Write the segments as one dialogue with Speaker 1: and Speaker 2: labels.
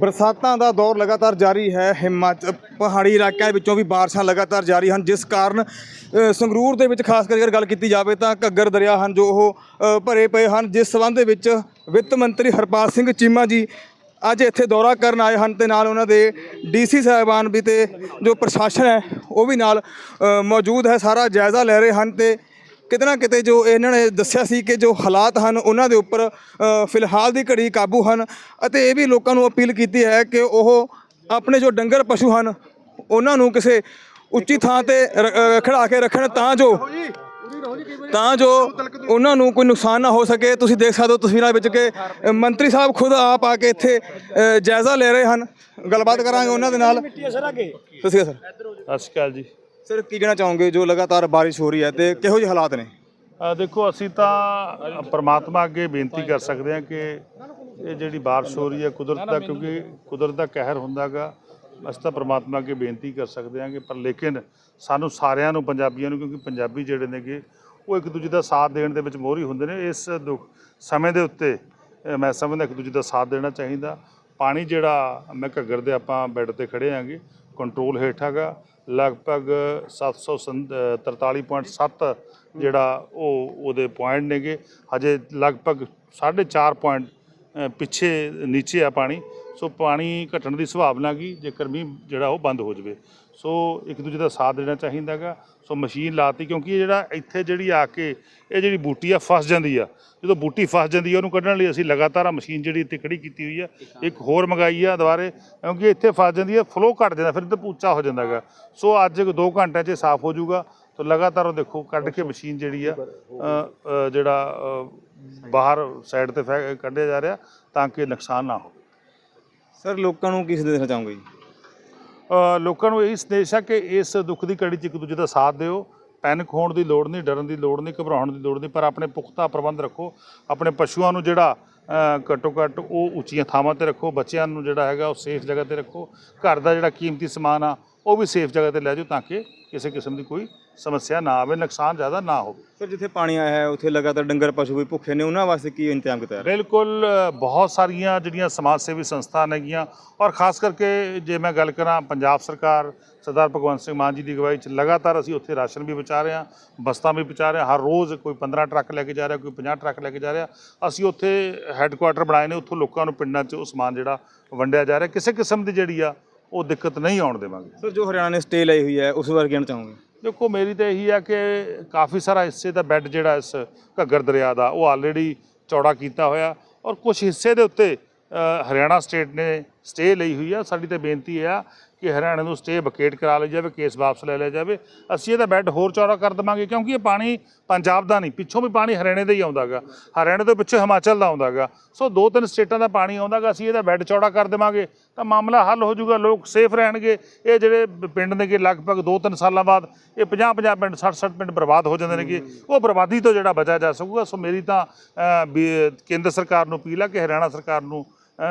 Speaker 1: ਬਰਸਾਤਾਂ ਦਾ ਦੌਰ ਲਗਾਤਾਰ ਜਾਰੀ ਹੈ ਹਿਮਾਚਲ ਪਹਾੜੀ ਇਲਾਕਿਆਂ ਵਿੱਚੋਂ ਵੀ ਬਾਰਿਸ਼ਾਂ ਲਗਾਤਾਰ ਜਾਰੀ ਹਨ, ਜਿਸ ਕਾਰਨ ਸੰਗਰੂਰ ਦੇ ਵਿੱਚ ਖਾਸ ਕਰਕੇ ਗੱਲ ਕੀਤੀ ਜਾਵੇ ਤਾਂ ਘੱਗਰ ਦਰਿਆ ਹਨ ਜੋ ਉਹ ਭਰੇ ਪਏ ਹਨ, ਜਿਸ ਸਬੰਧ ਦੇ ਵਿੱਚ ਵਿੱਤ ਮੰਤਰੀ ਹਰਪਾਲ ਸਿੰਘ ਚੀਮਾ ਜੀ ਅੱਜ ਇੱਥੇ ਦੌਰਾ ਕਰਨ ਆਏ ਹਨ ਤੇ ਨਾਲ ਉਹਨਾਂ ਦੇ ਡੀਸੀ ਸਾਹਿਬਾਨ ਵੀ ਤੇ ਜੋ ਪ੍ਰਸ਼ਾਸਨ ਹੈ, ਉਹ ਵੀ ਨਾਲ ਮੌਜੂਦ ਹੈ, ਸਾਰਾ ਜਾਇਜ਼ਾ ਲੈ ਰਹੇ ਹਨ ਤੇ ਕਿਤੇ ਨਾ ਕਿਤੇ ਜੋ ਇਹਨਾਂ ਨੇ ਦੱਸਿਆ ਸੀ ਕਿ ਜੋ ਹਾਲਾਤ ਹਨ ਉਹਨਾਂ ਦੇ ਉੱਪਰ ਫਿਲਹਾਲ ਦੀ ਘੜੀ ਕਾਬੂ ਹਨ ਅਤੇ ਇਹ ਵੀ ਲੋਕਾਂ ਨੂੰ ਅਪੀਲ ਕੀਤੀ ਹੈ ਕਿ ਉਹ ਆਪਣੇ ਜੋ ਡੰਗਰ ਪਸ਼ੂ ਹਨ ਉਹਨਾਂ ਨੂੰ ਕਿਸੇ ਉੱਚੀ ਥਾਂ ਤੇ ਖੜਾ ਕੇ ਰੱਖਣ ਤਾਂ ਜੋ ਤਾਂ ਜੋ ਉਹਨਾਂ ਨੂੰ ਕੋਈ ਨੁਕਸਾਨ ਨਾ ਹੋ ਸਕੇ। ਤੁਸੀਂ ਦੇਖ ਸਕਦੇ ਹੋ ਤਸਵੀਰਾਂ ਵਿੱਚ ਕਿ ਮੰਤਰੀ ਸਾਹਿਬ ਖੁਦ ਆਪ ਆ ਕੇ ਇੱਥੇ ਜਾਇਜ਼ਾ ਲੈ ਰਹੇ ਹਨ। ਗੱਲਬਾਤ ਕਰਾਂਗੇ ਉਹਨਾਂ ਦੇ ਨਾਲ। ਤੁਸੀਂ ਸਰ।
Speaker 2: ਸਤਿ ਸ਼੍ਰੀ ਅਕਾਲ ਜੀ।
Speaker 1: ਸਰ, ਕੀ ਕਹਿਣਾ ਚਾਹੋਗੇ ਜੋ ਲਗਾਤਾਰ ਬਾਰਿਸ਼ ਹੋ ਰਹੀ ਹੈ ਤੇ ਕਿਹੋ ਜਿਹੇ ਹਾਲਾਤ ਨੇ?
Speaker 2: ਦੇਖੋ, ਅਸੀਂ ਤਾਂ ਪਰਮਾਤਮਾ ਅੱਗੇ ਬੇਨਤੀ ਕਰ ਸਕਦੇ ਹਾਂ ਕਿ ਇਹ ਜਿਹੜੀ ਬਾਰਿਸ਼ ਹੋ ਰਹੀ ਹੈ ਕੁਦਰਤ ਦਾ, ਕਿਉਂਕਿ ਕੁਦਰਤ ਦਾ ਕਹਿਰ ਹੁੰਦਾਗਾ। ਅਸੀਂ ਤਾਂ ਪਰਮਾਤਮਾ ਅੱਗੇ ਬੇਨਤੀ ਕਰ ਸਕਦੇ ਹਾਂ ਕਿ, ਪਰ ਲੇਕਿਨ ਸਾਨੂੰ ਸਾਰਿਆਂ ਨੂੰ, ਪੰਜਾਬੀਆਂ ਨੂੰ, ਕਿਉਂਕਿ ਪੰਜਾਬੀ ਜਿਹੜੇ ਨੇਗੇ, ਉਹ ਇੱਕ ਦੂਜੇ ਦਾ ਸਾਥ ਦੇਣ ਦੇ ਵਿੱਚ ਮੋਹਰੀ ਹੁੰਦੇ ਨੇ। ਇਸ ਦੁੱਖ ਸਮੇਂ ਦੇ ਉੱਤੇ ਮੈਂ ਸਮਝਦਾ ਇੱਕ ਦੂਜੇ ਦਾ ਸਾਥ ਦੇਣਾ ਚਾਹੀਦਾ। ਪਾਣੀ ਜਿਹੜਾ, ਮੈਂ ਘੱਗਰ ਦੇ ਆਪਾਂ ਬੈੱਡ ਤੇ ਖੜੇ ਆਂਗੇ ਕੰਟਰੋਲ ਹੇਠ ਹੈਗਾ। ਲਗਭਗ 743.7 ਜਿਹੜਾ ਉਹ ਉਹਦੇ ਪੁਆਇੰਟ ਨੇਗੇ। ਹਜੇ ਲਗਭਗ 4.5 ਪੁਆਇੰਟ ਪਿੱਛੇ, ਨੀਚੇ ਆ ਪਾਣੀ। ਸੋ ਪਾਣੀ ਘਟਣ ਦੀ ਸੰਭਾਵਨਾ ਗੀ ਜੇਕਰ ਮੀਂਹ ਜਿਹੜਾ ਉਹ ਬੰਦ ਹੋ ਜਾਵੇ। ਸੋ ਇੱਕ ਦੂਜੇ ਦਾ ਸਾਥ ਦੇਣਾ ਚਾਹੀਦਾ ਗਾ ਸੋ ਮਸ਼ੀਨ ਲਾਤੀ ਕਿਉਂਕਿ ਇਹ ਜਿਹੜਾ ਇੱਥੇ ਜਿਹੜੀ ਆ ਕੇ ਇਹ ਜਿਹੜੀ ਬੂਟੀ ਆ, ਫਸ ਜਾਂਦੀ ਆ। ਜਦੋਂ ਬੂਟੀ ਫਸ ਜਾਂਦੀ ਆ, ਉਹਨੂੰ ਕੱਢਣ ਲਈ ਅਸੀਂ ਲਗਾਤਾਰ ਆ ਮਸ਼ੀਨ ਜਿਹੜੀ ਇੱਥੇ ਖੜੀ ਕੀਤੀ ਹੋਈ ਆ, ਇੱਕ ਹੋਰ ਮੰਗਾਈ ਆ ਦੁਬਾਰੇ, ਕਿਉਂਕਿ ਇੱਥੇ ਫਸ ਜਾਂਦੀ ਆ ਫਲੋ ਘਟ ਜਾਂਦਾ, ਫਿਰ ਤੇ ਪੂਚਾ ਹੋ ਜਾਂਦਾ ਗਾ ਸੋ ਅੱਜ 2 ਘੰਟਿਆਂ 'ਚ ਇਹ ਸਾਫ਼ ਹੋ ਜਾਊਗਾ। ਤਾਂ ਲਗਾਤਾਰ ਉਹ ਦੇਖੋ, ਕੱਢ ਕੇ ਮਸ਼ੀਨ ਜਿਹੜੀ ਆ ਜਿਹੜਾ ਬਾਹਰ ਸਾਈਡ ਤੇ ਫੈ- ਕੱਢਿਆ ਜਾ ਰਿਹਾ, ਤਾਂ ਕਿ ਨੁਕਸਾਨ ਨਾ ਹੋਵੇ।
Speaker 1: ਸਰ, ਲੋਕਾਂ ਨੂੰ ਕੀ ਸੰਦੇਸ਼ ਦੇਣਾ ਚਾਹੋਗੇ ਜੀ?
Speaker 2: ਲੋਕਾਂ ਨੂੰ ਇਹ ਸੰਦੇਸ਼ ਹੈ ਕਿ ਇਸ ਦੁੱਖ ਦੀ ਘੜੀ 'ਚ ਇੱਕ ਦੂਜੇ ਦਾ ਸਾਥ ਦਿਓ। ਪੈਨਿਕ ਹੋਣ ਦੀ ਲੋੜ ਨਹੀਂ, ਡਰਨ ਦੀ ਲੋੜ ਨਹੀਂ, ਘਬਰਾਉਣ ਦੀ ਲੋੜ ਨਹੀਂ, ਪਰ ਆਪਣੇ ਪੁਖਤਾ ਪ੍ਰਬੰਧ ਰੱਖੋ। ਆਪਣੇ ਪਸ਼ੂਆਂ ਨੂੰ ਜਿਹੜਾ ਘੱਟੋ ਘੱਟ ਉਹ ਉੱਚੀਆਂ ਥਾਵਾਂ ਤੇ ਰੱਖੋ। ਬੱਚਿਆਂ ਨੂੰ ਜਿਹੜਾ ਹੈਗਾ ਉਹ ਸੇਫ ਜਗ੍ਹਾ ਤੇ ਰੱਖੋ। ਘਰ ਦਾ ਜਿਹੜਾ ਕੀਮਤੀ ਸਮਾਨ ਆ ਉਹ ਵੀ ਸੇਫ ਜਗ੍ਹਾ ਤੇ ਲੈ ਜਾਓ ਤਾਂ ਕਿ ਕਿਸੇ ਕਿਸਮ ਦੀ ਕੋਈ ਸਮੱਸਿਆ ਨਾ ਆਵੇ ਨੁਕਸਾਨ ਜ਼ਿਆਦਾ ਨਾ ਹੋਵੇ।
Speaker 1: ਸਰ ਜਿੱਥੇ ਪਾਣੀ ਆਇਆ ਹੈ ਉੱਥੇ ਲਗਾਤਾਰ ਡੰਗਰ ਪਸ਼ੂ ਵੀ ਭੁੱਖੇ ਨੇ ਉਹਨਾਂ ਵਾਸਤੇ ਕੀ ਇੰਤਜ਼ਾਮ ਕੀਤਾ ਹੈ
Speaker 2: ਬਿਲਕੁਲ ਬਹੁਤ ਸਾਰੀਆਂ ਜਿਹੜੀਆਂ ਸਮਾਜ ਸੇਵੀ ਸੰਸਥਾ ਨੇਗੀਆਂ ਔਰ ਖਾਸ ਕਰਕੇ ਜੇ ਮੈਂ ਗੱਲ ਕਰਾਂ ਪੰਜਾਬ ਸਰਕਾਰ ਸਰਦਾਰ ਭਗਵੰਤ ਸਿੰਘ ਮਾਨ ਜੀ ਦੀ ਅਗਵਾਈ 'ਚ ਲਗਾਤਾਰ ਅਸੀਂ ਉੱਥੇ ਰਾਸ਼ਨ ਵੀ ਪਹੁੰਚਾ ਰਹੇ ਹਾਂ ਬਸਤਾਂ ਵੀ ਪਹੁੰਚਾ ਰਹੇ ਹਾਂ ਹਰ ਰੋਜ਼ ਕੋਈ 15 ਟਰੱਕ ਲੈ ਕੇ ਜਾ ਰਿਹਾ ਕੋਈ 50 ਟਰੱਕ ਲੈ ਕੇ ਜਾ ਰਿਹਾ। ਅਸੀਂ ਉੱਥੇ ਹੈੱਡਕੁਆਟਰ ਬਣਾਏ ਨੇ ਉੱਥੋਂ ਲੋਕਾਂ ਨੂੰ ਪਿੰਡਾਂ 'ਚ ਉਹ ਸਮਾਨ ਜਿਹੜਾ ਵੰਡਿਆ ਜਾ ਰਿਹਾ। ਕਿਸੇ ਕਿਸਮ ਦੀ ਜਿਹੜੀ ਆ ਉਹ ਦਿੱਕਤ ਨਹੀਂ ਆਉਣ ਦੇਵਾਂਗੇ।
Speaker 1: ਸਰ ਜੋ ਹਰਿਆਣਾ ਨੇ ਸਟੇ ਲਈ ਹੋਈ ਹੈ ਉਸ ਬਾਰੇ ਕਹਿਣਾ ਚਾਹੋਗੇ?
Speaker 2: ਦੇਖੋ ਮੇਰੀ ਤਾਂ ਇਹੀ ਆ ਕਿ ਕਾਫੀ ਸਾਰਾ ਹਿੱਸੇ ਦਾ ਬੈੱਡ ਜਿਹੜਾ ਇਸ ਘੱਗਰ ਦਰਿਆ ਦਾ ਉਹ ਆਲਰੇਡੀ ਚੌੜਾ ਕੀਤਾ ਹੋਇਆ। ਔਰ ਕੁਝ ਹਿੱਸੇ ਦੇ ਉੱਤੇ ਹਰਿਆਣਾ ਸਟੇਟ ਨੇ ਸਟੇ ਲਈ ਹੋਈ ਆ। ਸਾਡੀ ਤਾਂ ਬੇਨਤੀ ਇਹ ਆ ਕਿ ਹਰਿਆਣਾ ਨੂੰ ਸਟੇ ਵਕੇਟ ਕਰਾ ਲਈ ਜਾਵੇ ਕੇਸ ਵਾਪਸ ਲੈ ਲਿਆ ਜਾਵੇ। ਅਸੀਂ ਇਹਦਾ ਬੈੱਡ ਹੋਰ ਚੌੜਾ ਕਰ ਦੇਵਾਂਗੇ ਕਿਉਂਕਿ ਇਹ ਪਾਣੀ ਪੰਜਾਬ ਦਾ ਨਹੀਂ ਪਿੱਛੋਂ ਵੀ ਪਾਣੀ ਹਰਿਆਣੇ ਦਾ ਹੀ ਆਉਂਦਾਗਾ ਹਰਿਆਣੇ ਤੋਂ ਪਿੱਛੇ ਹਿਮਾਚਲ ਦਾ ਆਉਂਦਾਗਾ ਸੋ ਦੋ ਤਿੰਨ ਸਟੇਟਾਂ ਦਾ ਪਾਣੀ ਆਉਂਦਾਗਾ ਅਸੀਂ ਇਹਦਾ ਬੈੱਡ ਚੌੜਾ ਕਰ ਦੇਵਾਂਗੇ। ਤਾਂ ਮਾਮਲਾ ਹੱਲ ਹੋ ਜਾਊਗਾ ਲੋਕ ਸੇਫ ਰਹਿਣਗੇ। ਇਹ ਜਿਹੜੇ ਪਿੰਡ ਨੇਗੇ ਲਗਭਗ 2-3 ਸਾਲਾਂ ਬਾਅਦ ਇਹ 50-50 ਪਿੰਡ 60-60 ਪਿੰਡ ਬਰਬਾਦ ਹੋ ਜਾਂਦੇ ਨੇਗੇ। ਉਹ ਬਰਬਾਦੀ ਤੋਂ ਜਿਹੜਾ ਬਚਿਆ ਜਾ ਸਕੂਗਾ। ਸੋ ਮੇਰੀ ਤਾਂ ਅ, ਕੇਂਦਰ ਸਰਕਾਰ ਨੂੰ ਅਪੀਲ ਆ ਕਿ ਹਰਿਆਣਾ ਸਰਕਾਰ ਨੂੰ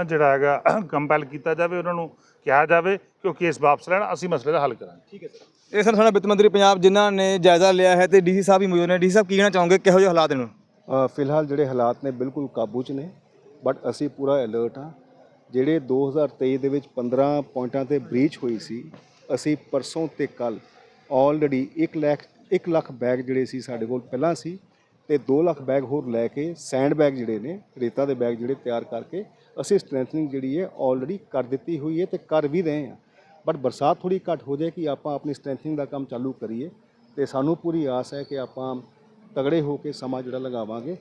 Speaker 2: ਜਿਹੜਾ ਹੈਗਾ ਕੰਪੈਲ ਕੀਤਾ ਜਾਵੇ ਉਹਨਾਂ ਨੂੰ ਕਿਹਾ ਜਾਵੇ ਕਿ ਉਹ ਕੇਸ ਵਾਪਸ ਲੈਣ ਅਸੀਂ ਮਸਲੇ ਦਾ ਹੱਲ ਕਰਾਂਗੇ।
Speaker 1: ਇਹ ਸਰ ਸਾਡਾ ਵਿੱਤ ਮੰਤਰੀ ਪੰਜਾਬ ਜਿਨ੍ਹਾਂ ਨੇ ਜਾਇਜ਼ਾ ਲਿਆ ਹੈ ਤੇ ਡੀਸੀ ਸਾਹਿਬ ਵੀ ਮੌਜੂਦ ਨੇ। ਡੀਸੀ ਸਾਹਿਬ ਕੀ ਕਹਿਣਾ ਚਾਹੋਗੇ? ਕਿਹੋ ਜਿਹੇ ਹਾਲਾਤ ਨੇ
Speaker 3: ਫਿਲਹਾਲ ਜਿਹੜੇ ਹਾਲਾਤ ਨੇ ਬਿਲਕੁਲ ਕਾਬੂ 'ਚ ਨੇ ਬਟ ਅਸੀਂ ਪੂਰਾ ਅਲਰਟ ਹਾਂ। ਜਿਹੜੇ 2023 ਦੇ ਵਿੱਚ 15 ਪੁਆਇੰਟਾਂ ਤੇ ਬ੍ਰੀਚ ਹੋਈ ਸੀ ਅਸੀਂ ਪਰਸੋਂ ਤੇ ਕੱਲ ਆਲਰੇਡੀ 1 ਲੱਖ 1 ਲੱਖ ਬੈਗ ਜਿਹੜੇ ਸੀ ਸਾਡੇ ਕੋਲ ਪਹਿਲਾਂ ਸੀ। ਤੇ 2 ਲੱਖ ਬੈਗ ਹੋਰ ਲੈ ਕੇ ਸੈਂਡ ਬੈਗ ਜਿਹੜੇ ਨੇ, ਰੇਤਾ ਦੇ ਬੈਗ ਜਿਹੜੇ ਤਿਆਰ ਕਰਕੇ ਅਸੀਂ ਸਟਰੈਂਥਨਿੰਗ ਜਿਹੜੀ ਹੈ ਆਲਰੇਡੀ ਕਰ ਦਿੱਤੀ ਹੋਈ ਹੈ ਤੇ ਕਰ ਵੀ ਰਹੇ ਹਾਂ। ਬਟ ਬਰਸਾਤ ਥੋੜੀ ਘੱਟ ਹੋ ਜਾਏ ਕਿ ਆਪਾਂ ਆਪਣੀ ਸਟਰੈਂਥਨਿੰਗ ਦਾ ਕੰਮ ਚਾਲੂ ਕਰੀਏ ਤੇ ਸਾਨੂੰ ਪੂਰੀ ਆਸ ਹੈ ਕਿ ਆਪਾਂ ਤਗੜੇ ਹੋ ਕੇ ਸਮਾਂ ਜਿਹੜਾ ਲਗਾਵਾਂਗੇ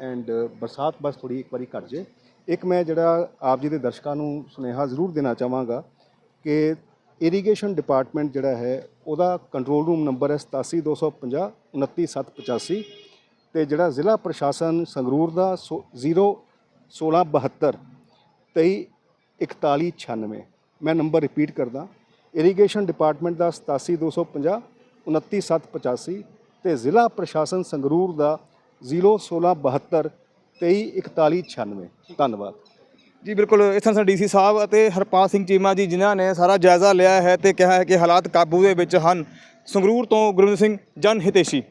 Speaker 3: ਐਂਡ ਬਰਸਾਤ ਬਸ ਥੋੜੀ ਇੱਕ ਵਾਰੀ ਘਟ ਜੇ ਇੱਕ ਮੈਂ ਜਿਹੜਾ ਆਪ ਜੀ ਦੇ ਦਰਸ਼ਕਾਂ ਨੂੰ ਸੁਨੇਹਾ ਜ਼ਰੂਰ ਦੇਣਾ ਚਾਹਾਂਗਾ ਕਿ ਇਰੀਗੇਸ਼ਨ ਡਿਪਾਰਟਮੈਂਟ ਜਿਹੜਾ ਹੈ, ਉਹਦਾ ਕੰਟਰੋਲ ਰੂਮ ਨੰਬਰ ਹੈ 87250 29785 ਤੇ ਜਿਹੜਾ ਜ਼ਿਲ੍ਹਾ ਪ੍ਰਸ਼ਾਸਨ ਸੰਗਰੂਰ ਦਾ 0 1672 23 4196 ਮੈਂ ਨੰਬਰ ਰਿਪੀਟ ਕਰਦਾ। ਇਰੀਗੇਸ਼ਨ ਡਿਪਾਰਟਮੈਂਟ ਦਾ 87250 29785 ਤੇ ਜ਼ਿਲ੍ਹਾ ਪ੍ਰਸ਼ਾਸਨ ਸੰਗਰੂਰ ਦਾ 01672 23 4196 ਧੰਨਵਾਦ।
Speaker 1: ਜੀ, ਬਿਲਕੁਲ। ਇਸ ਤਰ੍ਹਾਂ ਡੀਸੀ ਸਾਹਿਬ ਅਤੇ ਹਰਪਾਲ ਸਿੰਘ ਚੀਮਾ ਜੀ ਜਿਨ੍ਹਾਂ ਨੇ ਸਾਰਾ ਜਾਇਜ਼ਾ ਲਿਆ ਹੈ ਤੇ ਕਿਹਾ ਹੈ ਕਿ ਹਾਲਾਤ ਕਾਬੂ ਦੇ ਵਿੱਚ ਹਨ। ਸੰਗਰੂਰ ਤੋਂ ਗੁਰਵਿੰਦਰ ਸਿੰਘ, ਜਨ ਹਿਤੇਸ਼ੀ।